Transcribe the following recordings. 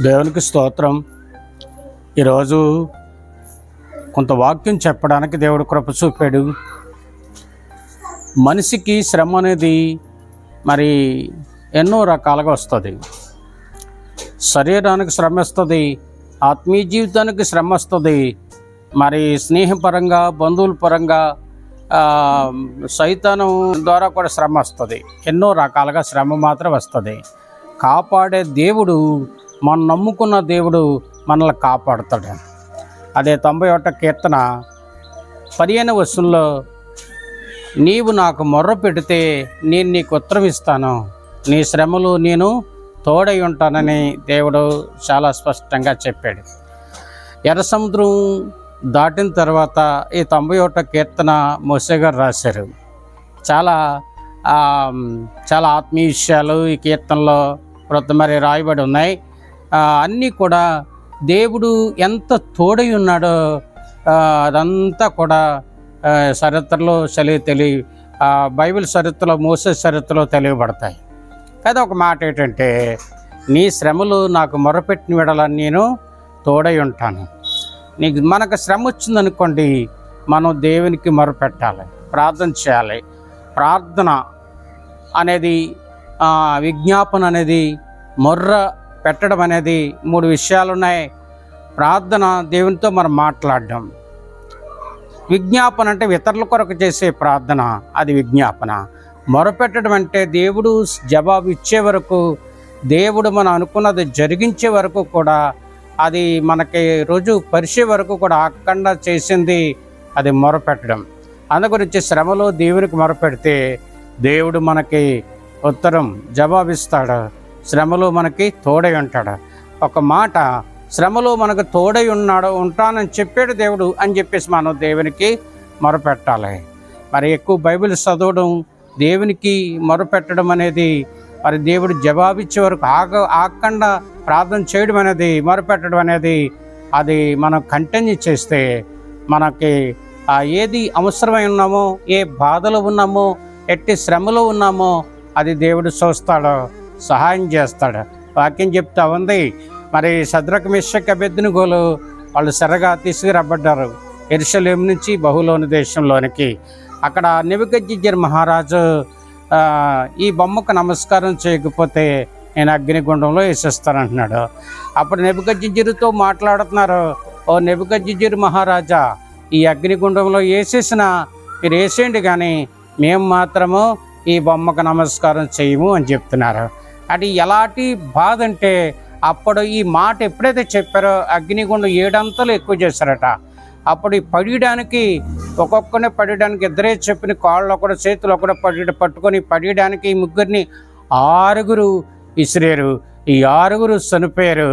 దేవునికి స్తోత్రం. ఈరోజు కొంత వాక్యం చెప్పడానికి దేవుడు కృప చూపాడు. మనిషికి శ్రమ అనేది మరి ఎన్నో రకాలుగా వస్తుంది. శరీరానికి శ్రమ వస్తుంది ఆత్మీయ జీవితానికి శ్రమ వస్తుంది. మరి స్నేహపరంగా బంధువుల పరంగా సైతానం ద్వారా కూడా శ్రమ వస్తుంది. ఎన్నో రకాలుగా శ్రమ మాత్రం వస్తుంది. కాపాడే దేవుడు మనం నమ్ముకున్న దేవుడు మనల్ని కాపాడుతాడు. అదే తొంభై ఒకట కీర్తన పదిహేను వస్తువుల్లో నీవు నాకు మొర్ర పెడితే నేను నీకు ఉత్తరం ఇస్తాను. నీ శ్రమలు నేను తోడై ఉంటానని దేవుడు చాలా స్పష్టంగా చెప్పాడు. ఎర్ర సముద్రం దాటిన తర్వాత ఈ తొంభై ఒకట కీర్తన మోసే గారు రాశారు. చాలా చాలా ఆత్మీయ విషయాలు ఈ కీర్తనలో వృత్త మరి రాయబడి ఉన్నాయి. అన్నీ కూడా దేవుడు ఎంత తోడై ఉన్నాడో అదంతా కూడా చరిత్రలో చలి తెలియ బైబిల్ చరిత్రలో మోసే చరిత్రలో తెలియబడతాయి. కదా ఒక మాట ఏంటంటే నీ శ్రమలు నాకు మొరపెట్టిన విడాలని నేను తోడై ఉంటాను. నీకు మనకు శ్రమ వచ్చిందనుకోండి మనం దేవునికి మొరపెట్టాలి ప్రార్థన చేయాలి. ప్రార్థన అనేది విజ్ఞాపన అనేది మొర్ర పెట్టడం అనేది మూడు విషయాలు ఉన్నాయి ప్రార్థన దేవునితో మనం మాట్లాడడం. విజ్ఞాపన అంటే ఇతరుల కొరకు చేసే ప్రార్థన అది విజ్ఞాపన. మొరపెట్టడం అంటే దేవుడు జవాబు ఇచ్చే వరకు దేవుడు మనం అనుకున్నది జరిగించే వరకు కూడా అది మనకి రోజు పరిచే వరకు కూడా ఆకుండా చేసింది అది మొరపెట్టడం. అందు గురించి శ్రమలో దేవునికి మొరపెడితే దేవుడు మనకి ఉత్తరం జవాబిస్తాడు. శ్రమలో మనకి తోడై ఉంటాడు? ఒక మాట శ్రమలో మనకు తోడై ఉన్నాడు ఉంటానని చెప్పాడు దేవుడు అని చెప్పేసి మనం దేవునికి మొరపెట్టాలి. మరి ఎక్కువ బైబిల్ చదవడం దేవునికి మొరపెట్టడం అనేది మరి దేవుడు జవాబిచ్చే వరకు ఆగ ఆగకుండా ప్రార్థన చేయడం అనేది మొరపెట్టడం అనేది అది మనం కంటిన్యూ చేస్తే మనకి ఏది అవసరమై ఉన్నామో ఏ బాధలో ఉన్నామో ఎట్టి శ్రమలో ఉన్నామో అది దేవుడు చూస్తాడు. సహాయం చేస్తాడు. వాక్యం చెప్తా ఉంది. మరి సద్రక మిషక్ అభ్యర్థినిగోలు వాళ్ళు సరగా తీసుకురబడ్డారు. ఎరుసలేం నుంచి బహులోని దేశంలోనికి. అక్కడ నివగజ్జర్ మహారాజు ఈ బొమ్మకు నమస్కారం చేయకపోతే నేను అగ్నిగుండంలో వేసేస్తానంటున్నాడు. అప్పుడు నెబుకజ్జిజిరుతో మాట్లాడుతున్నారు. ఓ నెబుకజ్జిజిరు మహారాజా ఈ అగ్నిగుండంలో వేసేసిన మీరు వేసేయండి కానీ మేము మాత్రము ఈ బొమ్మకు నమస్కారం చేయము అని చెప్తున్నారు. అది ఎలాంటి బాధ అంటే అప్పుడు ఈ మాట ఎప్పుడైతే చెప్పారో అగ్నిగుండం ఏడంతలు ఎక్కువ చేశారట. అప్పుడు ఈ పడియడానికి ఒక్కొక్కనే పడియడానికి ఇద్దరే చెప్పిన కాళ్ళు ఒకడు చేతులు ఒకడు పడి పట్టుకొని పడియడానికి ఈ ముగ్గురిని ఆరుగురు ఇసిరేరు ఈ ఆరుగురు చనిపోయారు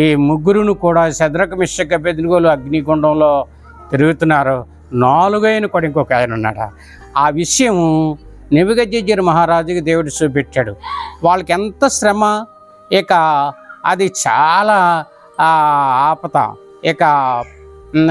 ఈ ముగ్గురును కూడా శద్రక మిశ్రక బెదినుగోలు అగ్నిగుండంలో తిరుగుతున్నారు. నాలుగైన కూడా ఇంకొక ఆయన ఉన్నాడు? ఆ విషయము నివిగజ్జర మహారాజుకి దేవుడు చూపెట్టాడు వాళ్ళకి ఎంత శ్రమ ఇక అది చాలా ఆపత ఇక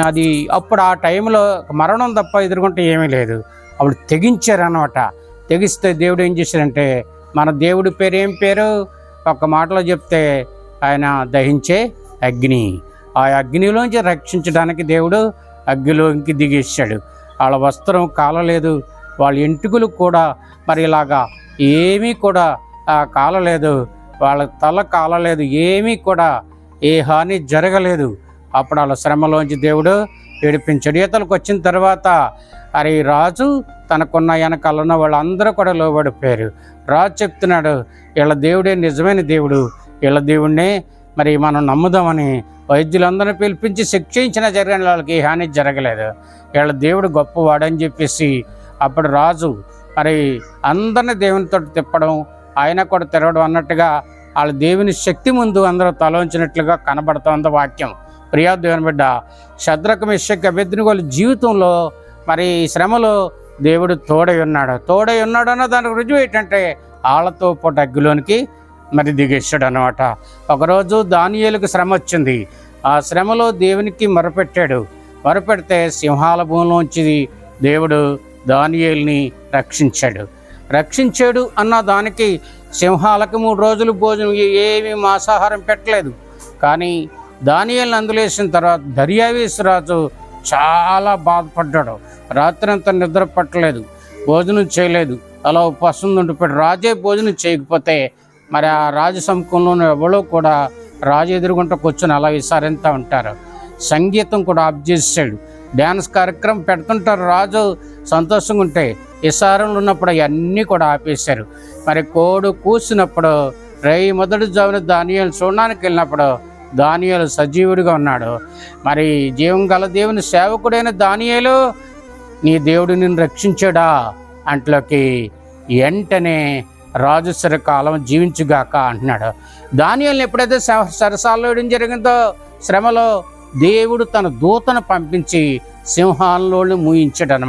అది అప్పుడు ఆ టైంలో మరణం తప్ప ఎదుర్కొంటే ఏమీ లేదు. అప్పుడు తెగించారనమాట తెగిస్తే దేవుడు ఏం చేశారంటే మన దేవుడి పేరు ఏం పేరు? ఒక మాటలో చెప్తే ఆయన దహించే అగ్ని. ఆ అగ్నిలోంచి రక్షించడానికి దేవుడు అగ్నిలోకి దిగేశాడు. వాళ్ళ వస్త్రం కాలలేదు. వాళ్ళ ఎంటుకలు కూడా మరి ఇలాగా ఏమీ కూడా కాలలేదు. వాళ్ళ తల కాలలేదు. ఏమీ కూడా ఏ హాని జరగలేదు. అప్పుడు వాళ్ళ శ్రమలోంచి దేవుడు ఏడిపించాడు. ఈతలకు వచ్చిన తర్వాత అరే రాజు తనకున్న వెనకాల ఉన్న వాళ్ళందరూ కూడా లోబడిపోయారు. రాజు చెప్తున్నాడు వీళ్ళ దేవుడే నిజమైన దేవుడు. వీళ్ళ దేవుడినే మరి మనం నమ్ముదామని వైద్యులందరినీ పిలిపించి శిక్షించిన జరిగిన వాళ్ళకి ఏ హాని జరగలేదు. వీళ్ళ దేవుడు గొప్పవాడని చెప్పేసి అప్పుడు రాజు మరి అందరిని దేవునితో తిప్పడం ఆయన కూడా తిరగడం అన్నట్టుగా వాళ్ళ దేవుని శక్తి ముందు అందరూ తలోంచినట్లుగా కనబడుతోంది వాక్యం. ప్రియా దేవుని బిడ్డ శద్రక మిషక్ అభ్యర్థిని జీవితంలో మరి ఈ శ్రమలో దేవుడు తోడై ఉన్నాడు. తోడై ఉన్నాడు అన్న దానికి రుజువు ఏంటంటే ఆళ్ళతో పాటు అగ్గిలోనికి మరి దిగేశాడు అనమాట ఒకరోజు దానియేలుకు శ్రమ వచ్చింది. ఆ శ్రమలో దేవునికి మొరపెట్టాడు. మొరపెడితే సింహాల భూమిలోంచి దేవుడు దానియేలుని రక్షించాడు. రక్షించాడు అన్న దానికి సింహాలకు మూడు రోజులు భోజనం ఏమీ మాంసాహారం పెట్టలేదు. కానీ దానియల్ని అందులేసిన తర్వాత దర్యావేసి రాజు చాలా బాధపడ్డాడు. రాత్రి అంతా నిద్ర పట్టలేదు భోజనం చేయలేదు. అలా ఉపవాసం ఉండిపోయాడు రాజే భోజనం చేయకపోతే మరి ఆ రాజు సముఖంలోని ఎవరో కూడా రాజు ఎదురుగుంట కూర్చొని అలా విసారిస్తూ ఉంటారు. సంగీతం కూడా ఆఫ్ చేసాడు డ్యాన్స్ కార్యక్రమం పెడుతుంటారు రాజు. సంతోషంగా ఉంటాయి ఇసారంలో ఉన్నప్పుడు అవన్నీ కూడా ఆపేశారు. మరి కోడు కూసినప్పుడు రై మొదటి జామున దానియాలు చూడడానికి వెళ్ళినప్పుడు దానియాలు సజీవుడిగా ఉన్నాడు. మరి జీవం గల దేవుని సేవకుడైన దానియాలు నీ దేవుడు నిన్ను రక్షించాడా? అంట్లోకి వెంటనే రాజు కాలం జీవించుగాక అంటున్నాడు. దానియాలను ఎప్పుడైతే స- సరసాల్లో వేయడం జరిగిందో శ్రమలో దేవుడు తన దూతను పంపించి సింహాలలో మూయించాడు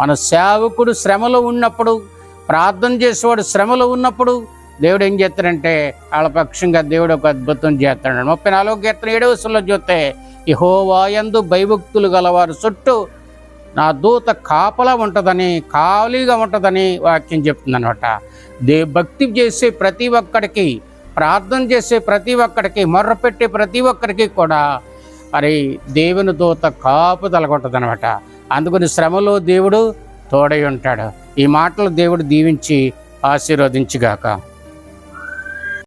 మన సేవకుడు శ్రమలో ఉన్నప్పుడు ప్రార్థన చేసేవాడు శ్రమలో ఉన్నప్పుడు దేవుడు ఏం చేస్తాడంటే వాళ్ళ పక్షంగా దేవుడు ఒక అద్భుతం చేస్తాడు. ముప్పై నాలుగు కీర్తన ఏడవ సులో చూస్తే యహోవాయందు భయభక్తులు గలవారు చుట్టూ నా దూత కాపలా ఉంటుందని ఖాళీగా ఉంటుందని వాక్యం చెప్తుందనమాట. దే భక్తి చేసే ప్రతి ఒక్కడికి ప్రార్థన చేసే ప్రతి ఒక్కడికి మొర్ర పెట్టే ప్రతి ఒక్కరికి కూడా మరి దేవుని దూత కాపు తలగొట్టదనమాట. అనమాట అందుకని శ్రమలో దేవుడు తోడై ఉంటాడు. ఈ మాటలు దేవుడు దీవించి ఆశీర్వదించుగాక.